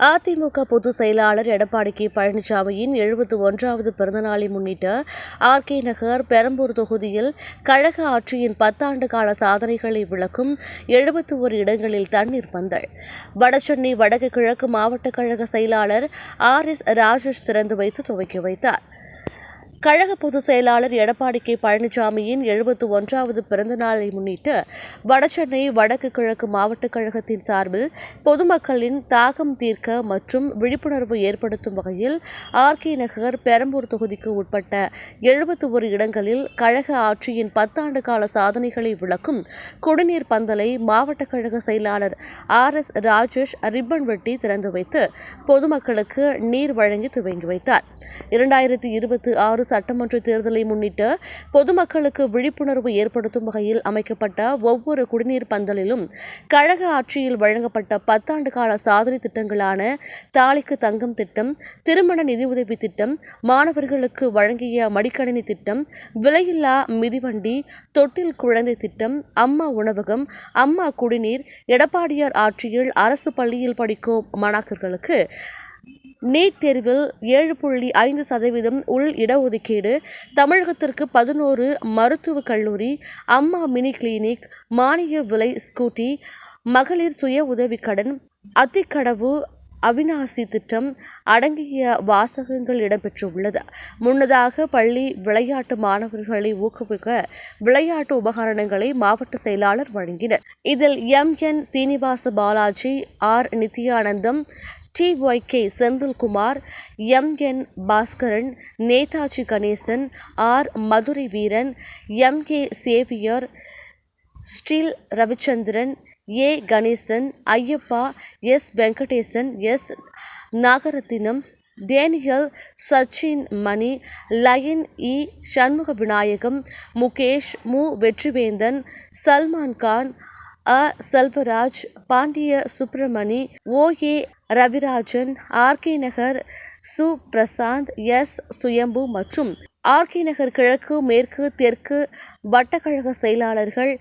அதிமுக பொதுச் செயலாளர் எடப்பாடி கே பழனிசாமியின் எழுபத்தி ஒன்றாவது பிறந்தநாளை முன்னிட்டு ஆர் கே நகர் பெரம்பூர் தொகுதியில் கழக ஆட்சியின் பத்தாண்டு கால சாதனைகளை விளக்கும் எழுபத்தி ஒரு இடங்களில் தண்ணீர் பந்தல். வடசென்னை வடக்கு கிழக்கு மாவட்ட கழக செயலாளர் ஆர் எஸ் ராஜேஷ் திறந்து வைத்து துவக்கி வைத்தார். கழக பொதுச் செயலாளர் எடப்பாடி கே. பழனிசாமியின் எழுபத்தி ஒன்றாவது பிறந்த நாளை முன்னிட்டு வடசென்னை வடக்கு கிழக்கு மாவட்ட கழகத்தின் சார்பில் பொதுமக்களின் தாகம் தீர்க்க மற்றும் விழிப்புணர்வு ஏற்படுத்தும் வகையில் ஆர். கே. நகர் பெரம்பூர் தொகுதிக்கு உட்பட்ட எழுபத்தி ஒரு இடங்களில் கழக ஆட்சியின் பத்தாண்டு கால சாதனைகளை விளக்கும் குடிநீர் பந்தலை மாவட்ட கழக செயலாளர் ஆர். எஸ். ராஜேஷ் ரிப்பன் வெட்டி திறந்து வைத்து பொதுமக்களுக்கு நீர் வழங்கி துவங்கி வைத்தார். இரண்டாயிரத்தி இருபத்தி ஆறு சட்டமன்ற தேர்தலை முன்னிட்டு பொதுமக்களுக்கு விழிப்புணர்வு ஏற்படுத்தும் வகையில் அமைக்கப்பட்ட ஒவ்வொரு குடிநீர் பந்தலிலும் கழக ஆட்சியில் வழங்கப்பட்ட பத்தாண்டு கால சாதனை திட்டங்களான தாலிக்கு தங்கம் திட்டம் திருமண நிதியுதவி திட்டம் மாணவர்களுக்கு வழங்கிய மடிக்கணினி திட்டம் விலையில்லா மிதிவண்டி தொட்டில் குழந்தை திட்டம் அம்மா உணவகம் அம்மா குடிநீர் எடப்பாடியார் ஆட்சியில் அரசு பள்ளியில் படிக்கும் மாணாக்கர்களுக்கு நீட் தேர்வில் ஏழு புள்ளி ஐந்து சதவீதம் உள் இடஒதுக்கீடு தமிழகத்திற்கு பதினோரு மருத்துவக் கல்லூரி அம்மா மினி கிளினிக் மானிய விலை ஸ்கூட்டி மகளிர் சுய உதவிக்கடன் அத்திக்கடவு அவிநாசி திட்டம் அடங்கிய வாசகங்கள் இடம்பெற்றுள்ளது. முன்னதாக பள்ளி விளையாட்டு மாணவர்களை ஊக்குவிக்க விளையாட்டு உபகரணங்களை மாவட்ட செயலாளர் வழங்கினர். இதில் M. N. Srinivasa Balaji R. Nithyanandam T Y K Senthilkumar M N Baskaran Netaji Ganesan R Madurai Veeran M K Xavier steel Ravichandran A Ganesan Ayyappa S Venkatesan S Nagarathinam Daniel Sachin Mani lion E Shanmuga Vinayagam Mukesh M Vetriventhan Salman Khan a. Selvaraj Pandiya Subramani O. A. Ravirajan RK Nagar சு. Prasanth S. Suyambu மற்றும் RK Nagar கிழக்கு மேற்கு தெற்கு வட்டக்கழக செயலாளர்கள்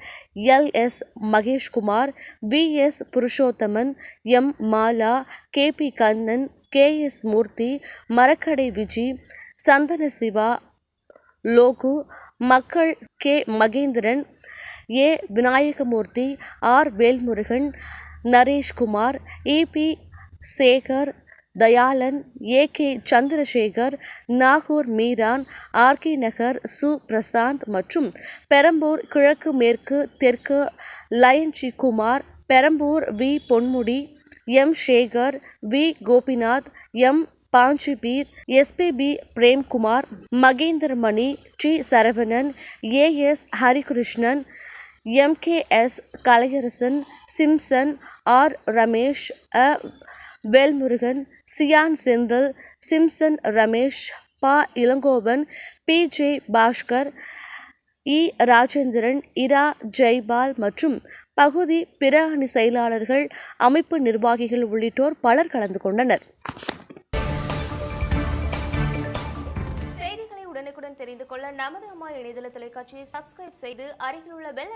L. S. Maheshkumar V. S. Purushothaman M. Mala K. P. Kannan K. S. Moorthy மரக்கடை Viji சந்தன சிவா லோகு மக்கள் K. Mahendran A. Vinayagamoorthy R. Velmurugan Nareshkumar EB Sekar Dayalan A. K. Chandrasekar Nagore Meeran RK Nagar சு. பிரசாந்த் மற்றும் பெரம்பூர் கிழக்கு மேற்கு தெற்கு lion G Kumar Perambur V. Ponmudi M. Sekar V. Gopinath M. பாஞ்சிபீர் SPB Premkumar Mahendramani T. Saravanan A. S. Harikrishnan MKS Kalaiyarasan Simson R Ramesh a Velmurugan cyan Senthil Simson Ramesh ப Ilangovan P J Bhaskar E Rajendran இரா ஜெய்பால் மற்றும் பகுதி பிற அணி செயலாளர்கள் அமைப்பு நிர்வாகிகள் உள்ளிட்டோர் பலர் கலந்து கொண்டனர். செய்திகளை உடனுக்குடன் தெரிந்து கொள்ள நமது அம்மா இணையதள தொலைக்காட்சியை சப்ஸ்கிரைப் செய்து அருகில் உள்ள பெல்